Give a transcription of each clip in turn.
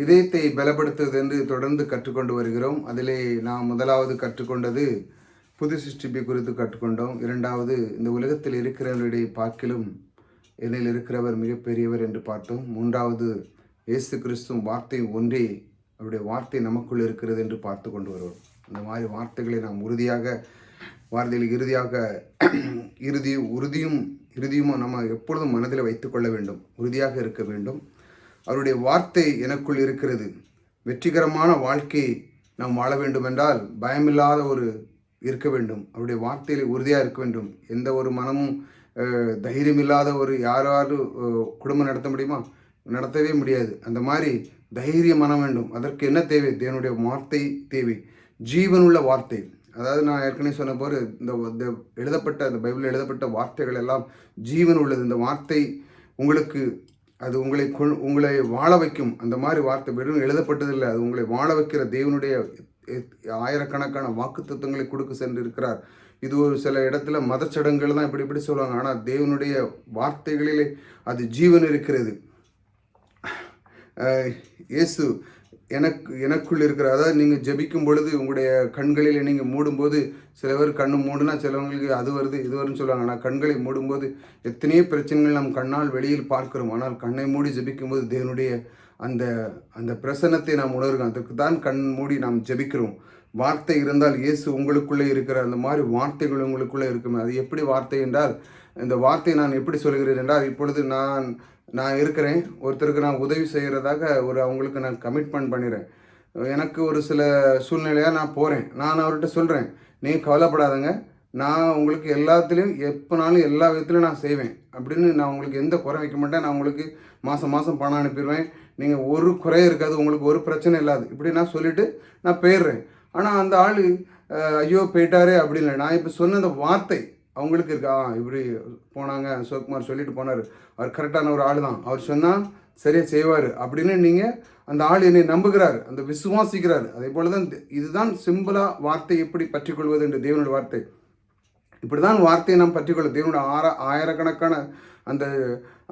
இதயத்தை பலப்படுத்துவது என்று தொடர்ந்து கற்றுக்கொண்டு வருகிறோம். அதிலே நாம் முதலாவது கற்றுக்கொண்டது புது சிருஷ்டிப்பை குறித்து கற்றுக்கொண்டோம். இரண்டாவது இந்த உலகத்தில் இருக்கிறவருடைய பார்க்கிலும் என்னில் இருக்கிறவர் மிகப்பெரியவர் என்று பார்த்தோம். மூன்றாவது இயேசு கிறிஸ்துவும் வார்த்தை ஒன்றே அவருடைய வார்த்தை நமக்குள் இருக்கிறது என்று பார்த்து கொண்டு வருவோம். இந்த மாதிரி வார்த்தைகளை நாம் உறுதியாக வார்த்தையில் இறுதியாக இறுதி உறுதியும் இறுதியும் நம்ம எப்பொழுதும் மனதில் வைத்துக்கொள்ள வேண்டும். உறுதியாக இருக்க வேண்டும். அவருடைய வார்த்தை எனக்குள் இருக்கிறது. வெற்றிகரமான வாழ்க்கை நாம் வாழ வேண்டுமென்றால் பயமில்லாத ஒரு இருக்க வேண்டும். அவருடைய வார்த்தையில் உறுதியாக இருக்க வேண்டும். எந்த ஒரு மனமும் தைரியமில்லாத ஒரு யாராவது குடும்பம் நடத்த முடியுமா? நடத்தவே முடியாது. அந்த மாதிரி தைரியம் மனம் வேண்டும். அதற்கு என்ன தேவை? தேவனுடைய வார்த்தை தேவை. ஜீவனுள்ள வார்த்தை. அதாவது நான் ஏற்கனவே சொன்ன போது இந்த எழுதப்பட்ட அந்த பைபிளில் எழுதப்பட்ட வார்த்தைகள் எல்லாம் ஜீவன் உள்ளது. இந்த வார்த்தை உங்களுக்கு அது உங்களை கொள் உங்களை வாழ வைக்கும். அந்த மாதிரி வார்த்தை வெறும் எழுதப்பட்டதில்லை. அது உங்களை வாழ வைக்கிற தேவனுடைய ஆயிரக்கணக்கான வாக்குத்தத்தங்களை கொடுக்க சென்று இருக்கிறார் இது ஒரு சில இடத்துல மதச்சடங்குகள் தான் இப்படி இப்படி சொல்லுவாங்க. ஆனால் தேவனுடைய வார்த்தைகளிலே அது ஜீவன் இருக்கிறது. இயேசு எனக்கு எனக்குள் இருக்கிற அதாவது நீங்கள் ஜெபிக்கும் பொழுது உங்களுடைய கண்களில் நீங்கள் மூடும்போது சில பேர் கண்ணு மூடுனா சிலவங்களுக்கு அது வருது இது வரும்னு சொல்லுவாங்க. ஆனால் கண்களை மூடும்போது எத்தனையோ பிரச்சனைகள் நம் கண்ணால் வெளியில் பார்க்கிறோம். ஆனால் கண்ணை மூடி ஜெபிக்கும்போது தேவனுடைய அந்த அந்த பிரசன்னத்தை நாம் உணர்கிறோம். அதற்கு தான் கண் மூடி நாம் ஜெபிக்கிறோம். வார்த்தை இருந்தால் இயேசு உங்களுக்குள்ளே இருக்கிற அந்த மாதிரி வார்த்தைகள் உங்களுக்குள்ளே இருக்குமே. அது எப்படி வார்த்தை என்றால் இந்த வார்த்தை நான் எப்படி சொல்கிறேன் என்றால் இப்பொழுது நான் நான் இருக்கிறேன். ஒருத்தருக்கு நான் உதவி செய்கிறதாக ஒரு அவங்களுக்கு நான் கமிட்மெண்ட் பண்ணிடுறேன் எனக்கு ஒரு சில சூழ்நிலையாக நான் போகிறேன் நான் அவர்கிட்ட சொல்கிறேன் நீங்கள் கவலைப்படாதங்க. நான் உங்களுக்கு எல்லாத்துலேயும் எப்போனாலும் எல்லா விதத்துலையும் நான் செய்வேன். அப்படின்னு நான் உங்களுக்கு எந்த குறை வைக்க மாட்டேன். நான் உங்களுக்கு மாதம் மாதம் பணம் அனுப்பிடுவேன். நீங்கள் ஒரு குறை இருக்காது. உங்களுக்கு ஒரு பிரச்சனை இல்லாது. இப்படி நான் சொல்லிவிட்டு நான் போயிடுறேன். ஆனால் அந்த ஆள் ஐயோ போயிட்டாரே அப்படி இல்லை. நான் இப்போ சொன்ன அந்த வார்த்தை. அவங்களுக்கு இருக்கா? இப்படி போனாங்க சிவகுமார் சொல்லிட்டு போனார். அவர் கரெக்டான ஒரு ஆள் தான் அவர் சொன்னால் சரியாக செய்வார். அப்படின்னு நீங்கள் அந்த ஆள் என்னை நம்புகிறார். அந்த விசுவாசிக்கிறார். அதே போல தான் இதுதான் சிம்பிளாக வார்த்தை எப்படி பற்றிக்கொள்வது என்று தேவனுடைய வார்த்தை. இப்படிதான் வார்த்தையை நாம் பற்றிக்கொள்ள தேவனுடைய ஆற ஆயிரக்கணக்கான அந்த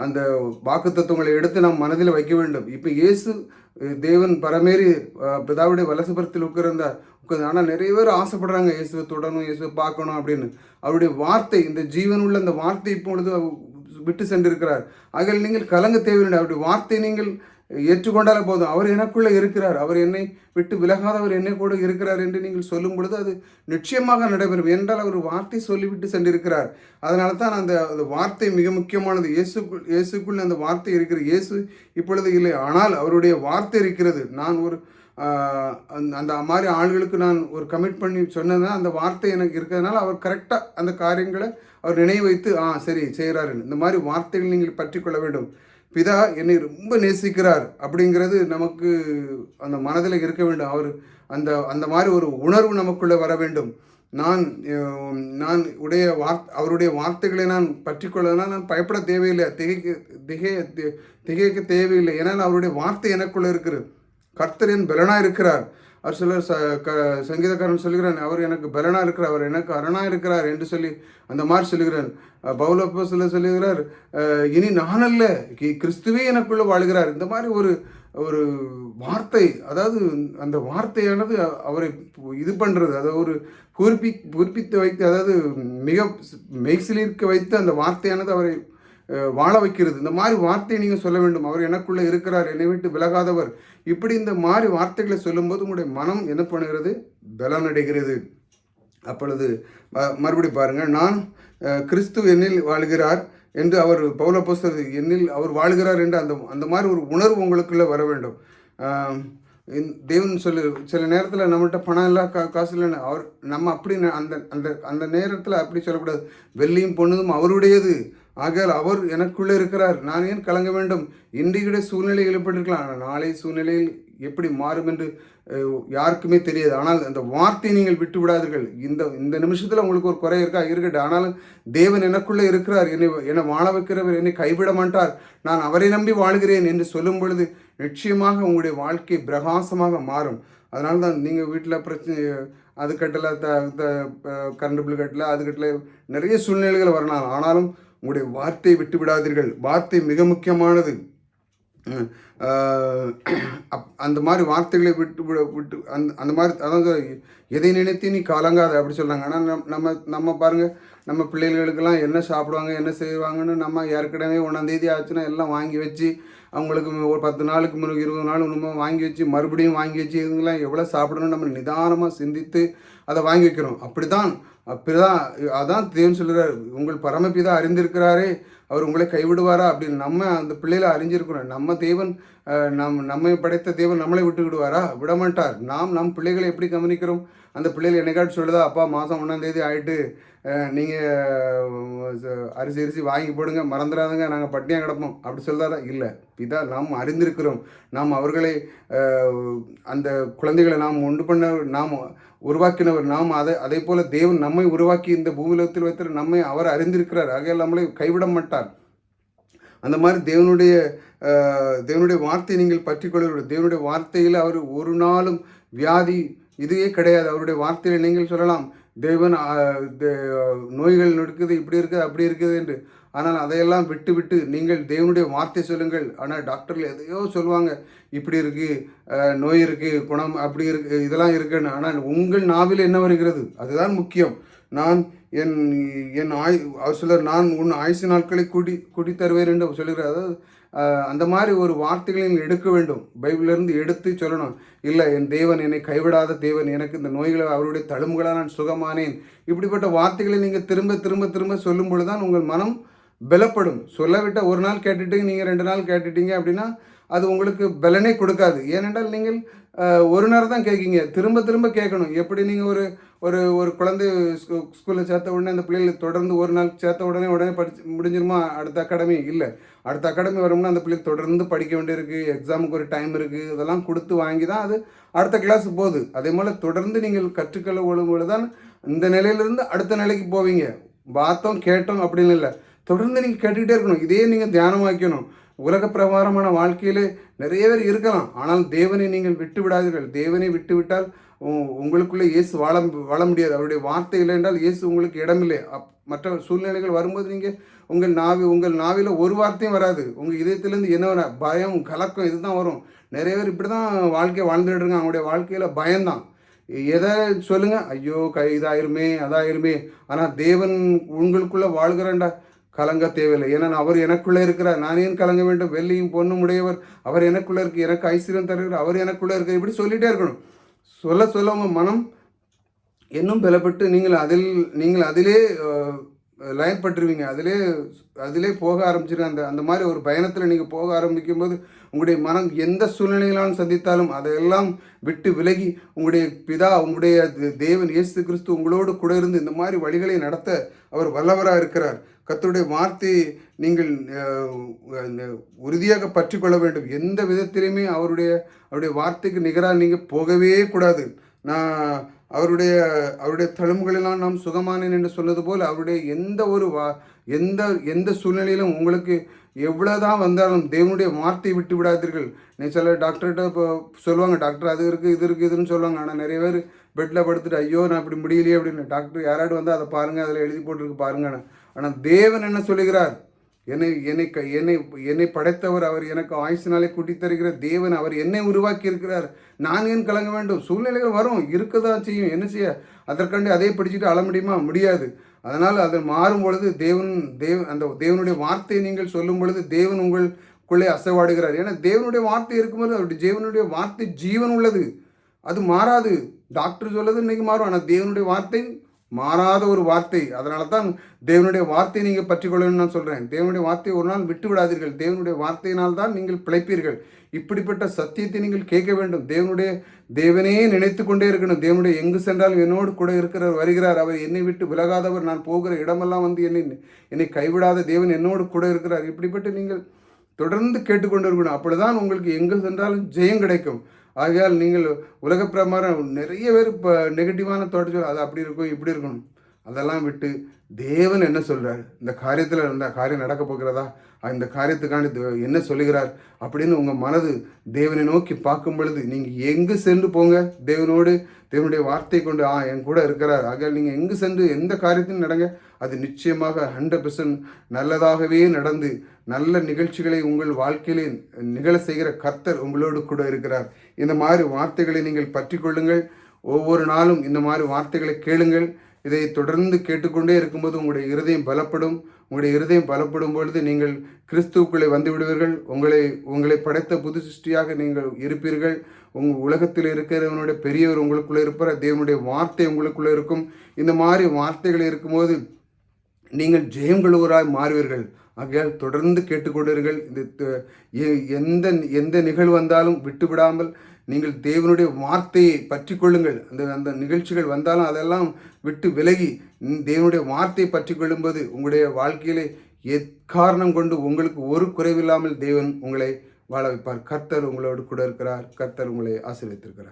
அந்த வாக்குத்தத்தங்களை எடுத்து நாம் மனதில் வைக்க வேண்டும். இப்போ இயேசு தேவன் பரமேறி பிதாவுடைய வலசுபுரத்தில் உட்கார்ந்தார் உட்கார்ந்து ஆனால் நிறைய பேர் ஆசைப்படுறாங்க இயேசுவை தொடணும் இயேசுவை பார்க்கணும் அப்படின்னு. அவருடைய வார்த்தை இந்த ஜீவனுள்ள அந்த வார்த்தை இப்பொழுது விட்டு சென்றிருக்கிறார். ஆகிய நீங்கள் கலங்க தேவையில்லை. அவருடைய வார்த்தை நீங்கள் ஏற்றுக்கொண்டாலே போதும். அவர் எனக்குள்ளே இருக்கிறார். அவர் என்னை விட்டு விலகாதவர் என்னை கூட இருக்கிறார் என்று நீங்கள் சொல்லும் பொழுது அது நிச்சயமாக நடைபெறும் என்றால் அவர் வார்த்தை சொல்லிவிட்டு சென்றிருக்கிறார். அதனால தான் அந்த அந்த வார்த்தை மிக முக்கியமானது. இயேசுக்குள் இயேசுக்குள் அந்த வார்த்தை இருக்கிற இயேசு இப்பொழுது இல்லை. ஆனால் அவருடைய வார்த்தை இருக்கிறது. நான் ஒரு அந்த- அந்த மாதிரி ஆள்களுக்கு நான் ஒரு கமிட் பண்ணி சொன்னதுனால் அந்த வார்த்தை எனக்கு இருக்கிறதுனால அவர் கரெக்டாக அந்த காரியங்களை அவர் நினைவு வைத்து ஆ சரி செய்கிறாருன்னு இந்த மாதிரி வார்த்தைகள் நீங்கள் பற்றிக்கொள்ள வேண்டும். பிதா என்னை ரொம்ப நேசிக்கிறார் அப்படிங்கிறது நமக்கு அந்த மனதில் இருக்க வேண்டும். அவர் அந்த அந்த மாதிரி ஒரு உணர்வு நமக்குள்ளே வர வேண்டும். நான் நான் உடைய வார்த் அவருடைய வார்த்தைகளை நான் பற்றிக்கொள்ளனா நான் பயப்பட தேவையில்லை. திகைக்க திகைய தி- திகைக்க தேவையில்லை. ஏன்னா அவருடைய வார்த்தை எனக்குள்ளே இருக்கிறது. கர்த்தர் என் இருக்கிறார் அவர் சிலர் ச க சங்கீதக்காரன் சொல்கிறான் அவர் எனக்கு பலனாக இருக்கிறார் அவர் எனக்கு அரணாக இருக்கிறார் என்று சொல்லி அந்த மாதிரி சொல்லுகிறார் பவுலப்போ சில சொல்லுகிறார் இனி நான் அல்ல கி- கிறிஸ்துவே எனக்குள்ளே வாழ்கிறார். இந்த மாதிரி ஒரு ஒரு வார்த்தை அதாவது அந்த வார்த்தையானது அவரை இது பண்ணுறது அதை ஒரு பூர்ப்பி பூர்ப்பித்து வைத்து அதாவது மிக மெய்சிலிருக்க வைத்து அந்த வார்த்தையானது அவரை வாழ வைக்கிறது. இந்த மாதிரி வார்த்தையை நீங்கள் சொல்ல வேண்டும். அவர் எனக்குள்ளே இருக்கிறார் என்னை விட்டு விலகாதவர். இப்படி இந்த மாதிரி வார்த்தைகளை சொல்லும்போது உங்களுடைய மனம் என்ன பண்ணுகிறது? பலனடைகிறது அப்பொழுது ம- மறுபடி பாருங்கள் நான் கிறிஸ்து என்னில் வாழ்கிறார் என்று அவர் பௌல என்னில் அவர் வாழ்கிறார் என்று அந்த அந்த மாதிரி ஒரு உணர்வு உங்களுக்குள்ளே வர வேண்டும். தேவன் சொல்லு சில நேரத்தில் நம்மகிட்ட பணம் இல்லை கா காசு இல்லைன்னு அவர் நம்ம அப்படி ந- அந்த அந்த அந்த நேரத்தில் அப்படி சொல்லக்கூடாது. வெள்ளியும் பொண்ணுதும் அவருடையது. ஆகையால் அவர் எனக்குள்ளே இருக்கிறார். நான் ஏன் கலங்க வேண்டும்? இன்றைக்கிட சூழ்நிலை எழுப்பட்டிருக்கலாம். ஆனால் நாளை சூழ்நிலையில் எப்படி மாறும் என்று யாருக்குமே தெரியாது. ஆனால் அந்த வார்த்தையை நீங்கள் விட்டு விடாதீர்கள். இந்த இந்த நிமிஷத்தில் உங்களுக்கு ஒரு குறை இருக்கா? இருக்கட்டும். ஆனாலும் தேவன் எனக்குள்ளே இருக்கிறார். என்னை என்னை வாழ வைக்கிறவர் என்னை கைவிட மாட்டார். நான் அவரை நம்பி வாழ்கிறேன் என்று சொல்லும் பொழுது நிச்சயமாக உங்களுடைய வாழ்க்கை பிரகாசமாக மாறும். அதனால தான் நீங்கள் வீட்டில் பிரச்சனை அது கட்டலை த த- கரண்ட் பில் கட்டலை அது கட்டலை நிறைய சூழ்நிலைகள் வரலாம். ஆனாலும் உங்களுடைய வார்த்தையை விட்டு விடாதீர்கள். வார்த்தை மிக முக்கியமானது. அப்- அந்த மாதிரி வார்த்தைகளை விட்டு விட விட்டு அந்த அந்த மாதிரி அதாவது எதை நினைத்து நீ கலங்காத அப்படி சொல்கிறாங்க ஆனால் நம் நம்ம நம்ம பாருங்கள் நம்ம பிள்ளைகளுக்கெல்லாம் என்ன சாப்பிடுவாங்க என்ன செய்வாங்கன்னு நம்ம ஏற்கனவே ஒன்றாந்தேதி ஆச்சுன்னா எல்லாம் வாங்கி வச்சு அவங்களுக்கு ஒரு பத்து நாளுக்கு முன்னாடி இருபது நாள் உணவு வாங்கி வச்சு மறுபடியும் வாங்கி வச்சு இதுங்களாம் எவ்வளோ சாப்பிடணும் நம்ம நிதானமாக சிந்தித்து அதை வாங்கி வைக்கிறோம். அப்படி தான் அப்படிதான் அதான் தேவன் சொல்கிறார் உங்கள் பரமபிதா அறிந்திருக்கிறாரே அவர் உங்களை கைவிடுவாரா அப்படின்னு. நம்ம அந்த பிள்ளைகளை அறிஞ்சிருக்கிறோம் நம்ம தேவன் நம் நம்மை படைத்த தேவன் நம்மளை விட்டு விடுவாரா விடமாட்டார். நாம் நம் பிள்ளைகளை எப்படி கவனிக்கிறோம்? அந்த பிள்ளைகள் என்னைக்காட்டு சொல்லுதா அப்பா மாதம் ஒன்றாந்தேதி ஆகிட்டு நீங்கள் அரிசி அரிசி வாங்கி போடுங்க மறந்துடாதுங்க நாங்கள் பட்டினியாக கிடப்போம். அப்படி சொல்லுதாரா இல்லை. பிதா நாம் அறிந்திருக்கிறோம். நாம் அவர்களை அந்த குழந்தைகளை நாம் உண்டு பண்ண நாம் உருவாக்கினவர் நாம் அதை அதே போல் தேவன் நம்மை உருவாக்கி இந்த பூமிலகத்தில் வைத்த நம்மை அவர் அறிந்திருக்கிறார். ஆகையால் நம்மளை கைவிட மாட்டார். அந்த மாதிரி தேவனுடைய தேவனுடைய வார்த்தையை நீங்கள் பற்றிக்கொள்ள தேவனுடைய வார்த்தையில் அவர் ஒரு நாளும் வியாதி இதுவே கிடையாது. அவருடைய வார்த்தையில் நீங்கள் சொல்லலாம் தேவன் தே- நோய்கள் நடக்குது இப்படி இருக்குது அப்படி இருக்குது என்று. ஆனால் அதையெல்லாம் விட்டு விட்டு நீங்கள் தேவனுடைய வார்த்தை சொல்லுங்கள். ஆனால் டாக்டரில் எதையோ சொல்லுவாங்க இப்படி இருக்குது நோய் இருக்குது குணம் அப்படி இருக்கு இதெல்லாம் இருக்குன்னு. ஆனால் உங்கள் நாவில் என்ன வருகிறது? அதுதான் முக்கியம். நான் என் என் ஆய் அவர் நான் உன் ஆயுசு நாட்களை கூடி கூட்டி தருவேன் என்று சொல்லுகிறார். அதாவது அந்த மாதிரி ஒரு வார்த்தைகளை நீங்கள் எடுக்க வேண்டும். பைபிளிலிருந்து எடுத்து சொல்லணும். இல்லை என் தேவன் என்னை கைவிடாத தேவன். எனக்கு இந்த நோய்களை அவருடைய தழும்புகளால் நான் சுகமானேன். இப்படிப்பட்ட வார்த்தைகளை நீங்கள் திரும்ப திரும்ப திரும்ப சொல்லும் பொழுது தான் உங்கள் மனம் பலப்படும். சொல்லவிட்ட ஒரு நாள் கேட்டுட்டு நீங்கள் ரெண்டு நாள் கேட்டுட்டீங்க அப்படின்னா அது உங்களுக்கு பலனே கொடுக்காது. ஏனென்றால் நீங்கள் ஒரு நேரம் தான் கேட்கீங்க திரும்ப திரும்ப கேட்கணும் எப்படி நீங்கள் ஒரு ஒரு ஒரு குழந்தை ஸ்கூலில் சேர்த்த உடனே அந்த பிள்ளைகள் தொடர்ந்து ஒரு நாள் சேர்த்த உடனே உடனே படிச்சு முடிஞ்சிருமா? அடுத்த அகாடமி இல்லை. அடுத்த அகாடமி வரும்னா அந்த பிள்ளைகள் தொடர்ந்து படிக்க வேண்டியிருக்கு. எக்ஸாமுக்கு ஒரு டைம் இருக்குது இதெல்லாம் கொடுத்து வாங்கி தான் அது அடுத்த கிளாஸ் போகுது. அதே போல் தொடர்ந்து நீங்கள் கற்றுக்கொள்ள ஒழுங்குபோது தான் இந்த நிலையிலிருந்து அடுத்த நிலைக்கு போவீங்க. பார்த்தோம் கேட்டோம் அப்படின்னு இல்லை. தொடர்ந்து நீங்கள் கேட்டுக்கிட்டே இருக்கணும். இதே நீங்கள் தியானம் வைக்கணும் உலக பிரகாரமான வாழ்க்கையிலே நிறைய பேர் இருக்கலாம். ஆனால் தேவனை நீங்கள் விட்டு விடாதீர்கள் தேவனை விட்டுவிட்டால் உ- உங்களுக்குள்ளே இயேசு வாழ வாழ முடியாது. அவருடைய வார்த்தை இல்லை என்றால் இயேசு உங்களுக்கு இடமில்லை. அப் மற்ற சூழ்நிலைகள் வரும்போது நீங்கள் உங்கள் நாவி உங்கள் நாவில் ஒரு வார்த்தையும் வராது. உங்கள் இதயத்திலேருந்து என்ன பயம் கலக்கம் இதுதான் வரும். நிறைய பேர் இப்படி தான் வாழ்க்கையை வாழ்ந்துட்டு இருக்காங்க. அவங்களுடைய வாழ்க்கையில் பயம்தான். எதை சொல்லுங்கள் ஐயோ கை இதாயிருமே அதாயிருமே. ஆனால் தேவன் உங்களுக்குள்ளே வாழ்கிறேன்டா கலங்க தேவையில்லை. ஏன்னா அவர் எனக்குள்ளே இருக்கிறார். நான் ஏன் கலங்க வேண்டும்? வெள்ளியும் பொண்ணும் உடையவர். அவர் எனக்குள்ளே இருக்கு. எனக்கு ஐஸ்வர்யம் தருகிறார். அவர் எனக்குள்ளே இருக்க. இப்படி சொல்லிகிட்டே இருக்கணும். சொல்ல சொல்ல உங்கள் மனம் இன்னும் பலப்பட்டு நீங்கள் அதில் நீங்கள் அதிலே லயன்பட்டுருவீங்க அதிலே அதிலே போக ஆரம்பிச்சிருங்க. அந்த அந்த மாதிரி ஒரு பயணத்தில் நீங்கள் போக ஆரம்பிக்கும் போது உங்களுடைய மனம் எந்த சூழ்நிலைகளாலும் சந்தித்தாலும் அதையெல்லாம் விட்டு விலகி உங்களுடைய பிதா உங்களுடைய தேவன் இயேசு கிறிஸ்து உங்களோடு கூட இருந்து இந்த மாதிரி வழிகளை நடத்த அவர் வல்லவராக இருக்கிறார். கத்தருடைய வார்த்தையை நீங்கள் உறுதியாக பற்றி கொள்ள வேண்டும். எந்த விதத்திலையுமே அவருடைய அவருடைய வார்த்தைக்கு நிகராக நீங்கள் போகவே கூடாது. நான் அவருடைய அவருடைய தழும்புகளெல்லாம் நாம் சுகமானேன் என்று சொன்னது போல் அவருடைய எந்த ஒரு வா எந்த எந்த சூழ்நிலையிலும் உங்களுக்கு எவ்வளோதான் வந்தாலும் தேவனுடைய வார்த்தையை விட்டு விடாதீர்கள். நீ சில டாக்டர்கிட்ட இப்போ சொல்லுவாங்க டாக்டர் அது இருக்குது இது இருக்குது இதுன்னு சொல்லுவாங்க. ஆனால் நிறைய பேர் பெட்டில் படுத்துட்டு ஐயோ நான் இப்படி முடியலையே அப்படின்னு. டாக்டர் யாராவது வந்து அதை பாருங்கள் அதில் எழுதி போட்டிருக்கு பாருங்கன்னு ஆனால் தேவன் என்ன சொல்லுகிறார்? என்னை என்னை க- என்னை என்னை படைத்தவர் அவர் எனக்கு ஆயுசினாலே கூட்டி தருகிற தேவன் அவர் என்னை உருவாக்கி இருக்கிறார். நான் ஏன் கலங்க வேண்டும்? சூழ்நிலைகள் வரும் இருக்கதான் செய்யும். என்ன செய்ய? அதற்காண்டி அதை படிச்சுட்டு அழ முடியுமா? முடியாது. அதனால் அது மாறும் பொழுது தேவன் தேவ அந்த தேவனுடைய வார்த்தையை நீங்கள் சொல்லும் பொழுது தேவன் உங்களுக்குள்ளே அசைவாடுகிறார். ஏன்னா தேவனுடைய வார்த்தை இருக்கும்போது அவருடைய தேவனுடைய வார்த்தை ஜீவன் உள்ளது. அது மாறாது. டாக்டர் சொல்லது இன்றைக்கி மாறும். ஆனால் தேவனுடைய வார்த்தை மாறாத ஒரு வார்த்தை. அதனால தான் தேவனுடைய வார்த்தையை நீங்கள் பற்றிக்கொள்ளணும்னு நான் சொல்கிறேன் தேவனுடைய வார்த்தையை ஒரு நாள் விட்டு விடாதீர்கள் தேவனுடைய வார்த்தையினால் தான் நீங்கள் பிழைப்பீர்கள். இப்படிப்பட்ட சத்தியத்தை நீங்கள் கேட்க வேண்டும். தேவனுடைய தேவனையே நினைத்து கொண்டே இருக்கணும். தேவனுடைய எங்கு சென்றாலும் என்னோடு கூட இருக்கிறவர் வருகிறார். அவர் என்னை விட்டு விலகாதவர். நான் போகிற இடமெல்லாம் வந்து என்னை என்னை கைவிடாத தேவன் என்னோடு கூட இருக்கிறார். இப்படிப்பட்டு நீங்கள் தொடர்ந்து கேட்டுக்கொண்டு இருக்கணும். அப்படிதான் உங்களுக்கு எங்கு சென்றாலும் ஜெயம் கிடைக்கும். ஆகையால் நீங்கள் உலக பிரமாரம் நிறைய பேர் இப்போ நெகட்டிவான தோட்ட அது அப்படி இருக்கும் இப்படி இருக்கணும். அதெல்லாம் விட்டு தேவன் என்ன சொல்கிறார் இந்த காரியத்தில் இந்த காரியம் நடக்க போகிறதா? இந்த காரியத்துக்காண்டி என்ன சொல்லுகிறார்? அப்படின்னு உங்கள் மனது தேவனை நோக்கி பார்க்கும் பொழுது நீங்கள் எங்கு சென்று போங்க தேவனோடு? தேவனுடைய வார்த்தை கொண்டு ஆ என் கூட இருக்கிறார். ஆக நீங்கள் எங்கு சென்று எந்த காரியத்தையும் நடங்க. அது நிச்சயமாக ஹண்ட்ரட் நல்லதாகவே நடந்து நல்ல நிகழ்ச்சிகளை உங்கள் வாழ்க்கையிலே நிகழ செய்கிற கர்த்தர் உங்களோடு கூட இருக்கிறார். இந்த மாதிரி வார்த்தைகளை நீங்கள் பற்றி கொள்ளுங்கள். ஒவ்வொரு நாளும் இந்த மாதிரி வார்த்தைகளை கேளுங்கள். இதை தொடர்ந்து கேட்டுக்கொண்டே இருக்கும்போது உங்களுடைய இருதயம் பலப்படும். உங்களுடைய இருதயம் பலப்படும் பொழுது நீங்கள் கிறிஸ்துவுக்குள்ளே வந்து விடுவீர்கள். உங்களை உங்களை படைத்த புது சிருஷ்டியாக நீங்கள் இருப்பீர்கள். உங்கள் உலகத்தில் இருக்கிறவனுடைய பெரியவர் உங்களுக்குள்ளே இருப்பார். தேவனுடைய வார்த்தை உங்களுக்குள்ளே இருக்கும். இந்த மாதிரி வார்த்தைகள் இருக்கும்போது நீங்கள் ஜெயங்கழுவராய் மாறுவீர்கள். ஆகையால் தொடர்ந்து கேட்டுக்கொள்ளுங்கள் இந்த எ- எந்த எந்த நிகழ்வு வந்தாலும் விட்டுவிடாமல் நீங்கள் தேவனுடைய வார்த்தையை பற்றி கொள்ளுங்கள் அந்த அந்த நிகழ்ச்சிகள் வந்தாலும் அதெல்லாம் விட்டு விலகி தேவனுடைய வார்த்தையை பற்றி கொள்ளும்போது உங்களுடைய வாழ்க்கையிலே எக்காரணம் கொண்டு உங்களுக்கு ஒரு குறைவில்லாமல் தேவன் உங்களை வாழ வைப்பார். கர்த்தர் உங்களோடு கூட இருக்கிறார். கர்த்தர் உங்களை ஆசீர்வதித்திருக்கிறார்.